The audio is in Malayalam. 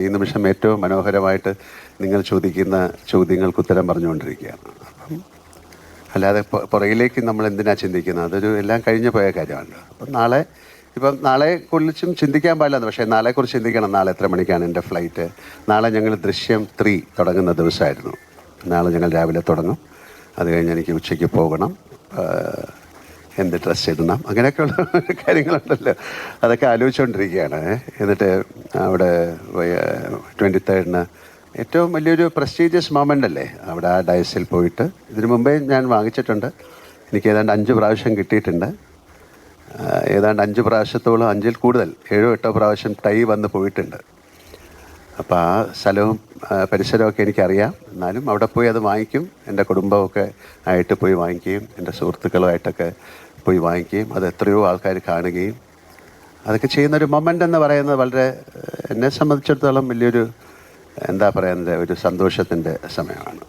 ഈ നിമിഷം ഏറ്റവും മനോഹരമായിട്ട് നിങ്ങൾ ചോദിക്കുന്ന ചോദ്യങ്ങൾക്ക് ഉത്തരം പറഞ്ഞുകൊണ്ടിരിക്കുകയാണ്. അല്ലാതെ പുറകിലേക്ക് നമ്മൾ എന്തിനാ ചിന്തിക്കുന്നത്? അതൊരു എല്ലാം കഴിഞ്ഞു പോയ കാര്യമാണ്. അപ്പം നാളെ ഇപ്പം നാളെ കുറിച്ചും ചിന്തിക്കാൻ പാടില്ല പക്ഷേ നാളെക്കുറിച്ച് ചിന്തിക്കണം. നാളെ എത്ര മണിക്കാണ് എന്റെ ഫ്ലൈറ്റ്? നാളെ ഞങ്ങൾ ദൃശ്യം ത്രീ തുടങ്ങുന്ന ദിവസമായിരുന്നു. നാളെ ഞങ്ങൾ രാവിലെ തുടങ്ങും. അത് കഴിഞ്ഞ് എനിക്ക് ഉച്ചയ്ക്ക് പോകണം. എന്ത് ഡ്രസ്സ് ഇടണം? അങ്ങനെയൊക്കെയുള്ള കാര്യങ്ങളുണ്ടല്ലോ. അതൊക്കെ ആലോചിച്ചുകൊണ്ടിരിക്കുകയാണ് എന്നിട്ട് അവിടെ ട്വന്റി തേർഡിന് ഏറ്റവും വലിയൊരു പ്രസ്റ്റീജിയസ് മൊമെന്റ് അല്ലേ? അവിടെ ആ ഡയസിൽ പോയിട്ട്. ഇതിനു മുമ്പേ ഞാൻ വാങ്ങിച്ചിട്ടുണ്ട്. എനിക്ക് ഏതാണ്ട് അഞ്ച് പ്രാവശ്യം കിട്ടിയിട്ടുണ്ട്. ഏതാണ്ട് അഞ്ച് പ്രാവശ്യത്തോളം അഞ്ചിൽ കൂടുതൽ ഏഴോ എട്ടോ പ്രാവശ്യം ടൈ വന്ന് പോയിട്ടുണ്ട്. അപ്പോൾ ആ സ്ഥലവും പരിസരമൊക്കെ എനിക്കറിയാം. എന്നാലും അവിടെ പോയി അത് വാങ്ങിക്കും. എന്റെ കുടുംബമൊക്കെ ആയിട്ട് പോയി വാങ്ങിക്കുകയും എന്റെ സുഹൃത്തുക്കളുമായിട്ടൊക്കെ പോയി വാങ്ങിക്കുകയും അത് എത്രയോ ആൾക്കാർ കാണുകയും അതൊക്കെ ചെയ്യുന്നൊരു മൊമെന്റ് എന്ന് പറയുന്നത് വളരെ എന്നെ സംബന്ധിച്ചിടത്തോളം വലിയൊരു എന്താ പറയുന്നത് ഒരു സന്തോഷത്തിന്റെ സമയമാണ്.